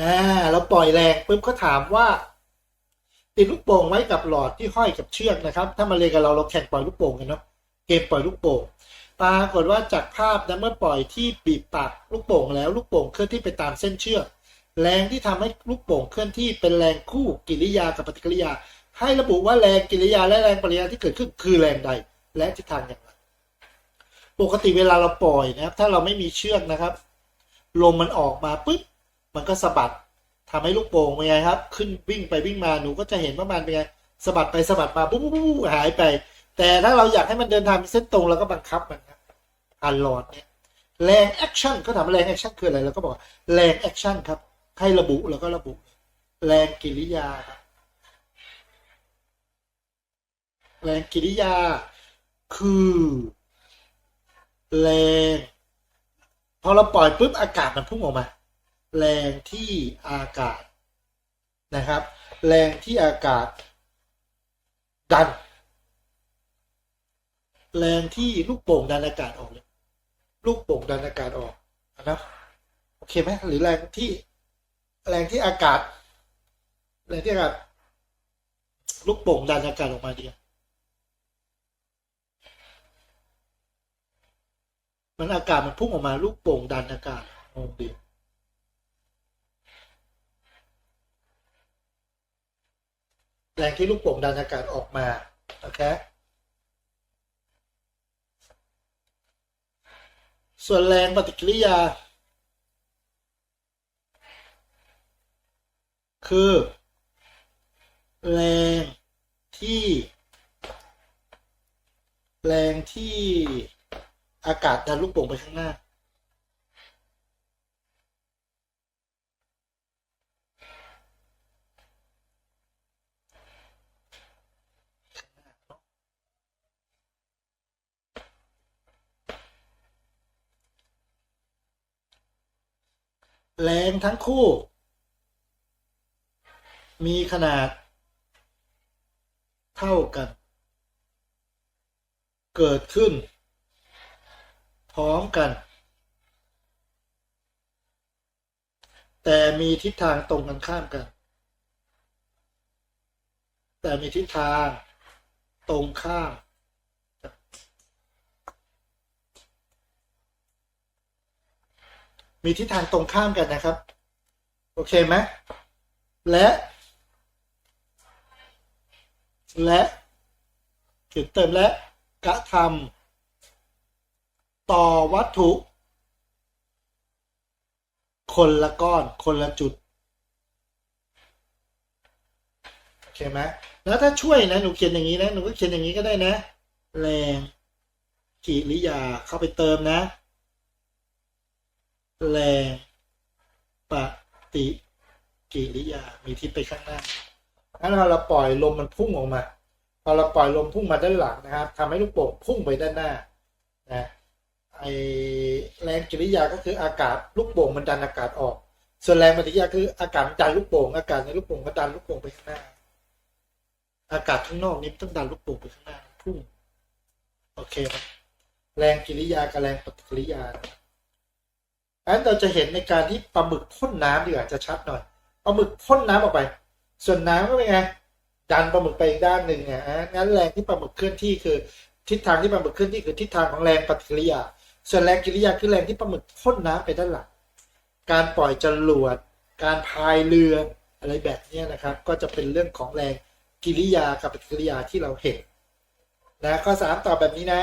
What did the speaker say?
อ่าเราปล่อยแรงปุ๊บเขาถามว่าติดลูกโป่งไว้กับหลอดที่ห้อยกับเชือกนะครับ ถ้ามาเรียนกับเราเราแข่งปล่อยลูกโป่งกันเนาะเกมปล่อยลูกโป่งปรากฏว่าจากภาพนะเมื่อปล่อยที่บีบปากลูกโป่งแล้วลูกโป่งเคลื่อนที่ไปตามเส้นเชือก แรงที่ทำให้ลูกโป่งเคลื่อนที่เป็นแรงคู่กิริยากับปฏิกิริยา ให้ระบุว่าแรงกิริยาและแรงปฏิกิริยาที่เกิดขึ้นคือแรงใด และทิศทางอย่างไรปกติเวลาเราปล่อยนะครับ ถ้าเราไม่มีเชือกนะครับ ลมมันออกมาปุ๊บ มันก็สะบัดทำให้ลูกโป่งเป็นไงครับ ขึ้นวิ่งไปวิ่งมาหนูก็จะเห็นว่ามันเป็นไงสะบัดไปสะบัดมาปุ๊บปุ๊บปุ๊บหายไป แต่ถ้าเราอยากให้มันเดินทางเป็นเส้นตรงเราก็บังคับมันครับผ่านหลอดเนี่ยแรงแอคชั่นเขาถามแรงแอคชั่นคืออะไรเราก็บอกแรงแอคชั่นครับให้ระบุแล้วก็ระบุ แรงกิริยาครับแรงกิริยาคือ แรง พอเราปล่อยปุ๊บอากาศมันพุ่งออกมา แรงที่อากาศนะครับ แรงที่อากาศ ดัน แรงที่ลูกโป่งดันอากาศออกเลยลูกโป่งดันอากาศออกนะโอเคไหมหรือแรงที่ แรงที่อากาศ แรงที่อากาศ ลูกโป่งดันอากาศออกมาดีมันอากาศมันพุ่งออกมาลูกโป่งดันอากาศงงดี แรงที่ลูกโป่งดันอากาศออกมาโอเคส่วนแรงปฏิกิริยา คือ แรงที่ แรงที่อากาศดันลูกโป่งไปข้างหน้า แรงทั้งคู่ มีขนาด เท่ากัน เกิดขึ้น พร้อมกัน แต่มีทิศทางตรงกันข้ามกัน แต่มีทิศทางตรงข้าม มีทิศทางตรงข้ามกันนะครับ โอเคไหมและ และจุดเติมและกระทำต่อวัตถุ คนละก้อนคนละจุดโอเคไหมแล้วถ้าช่วยนะหนูเขียนอย่างนี้นะหนูก็เขียนอย่างนี้ก็ได้นะ แรงกิริยาเข้าไปเติมนะ แรงปฏิกิริยา มีทิศไปข้างหน้างั้นพอเราปล่อยลมมันพุ่งออกมา พอเราปล่อยลมพุ่งมาด้านหลังนะครับทำให้ลูกโป่งพุ่งไปด้านหน้า นะ ไอแรงกิริยาก็คืออากาศลูกโป่งมันดันอากาศออก ส่วนแรงปฏิกิริยาคืออากาศมันดันลูกโป่ง อากาศในลูกโป่งก็ดันลูกโป่งไปข้างหน้า อากาศข้างนอกนี้ต้องดันลูกโป่งไปข้างหน้า พุ่ง โอเคไหมแรงกิริยากับแรงปฏิกิริยานะ อันเราจะเห็นในการที่ปลาหมึกพ่นน้ำดีกว่าจะชัดหน่อยปลาหมึกพ่นน้ำออกไป ส่วนน้ำก็เป็นไงดันปลาหมึกไปอีกด้านหนึ่งเนี่ยอะงั้นแรงที่ปลาหมึกเคลื่อนที่คือ ทิศทางที่ปลาหมึกเคลื่อนที่คือทิศทางของแรงปฏิกิริยา ส่วนแรงกิริยาคือแรงที่ปลาหมึกพ่นน้ำไปด้านหลัง การปล่อยจรวด การพายเรืออะไรแบบนี้นะครับ ก็จะเป็นเรื่องของแรงกิริยากับปฏิกิริยาที่เราเห็นนะข้อสามตอบแบบนี้นะ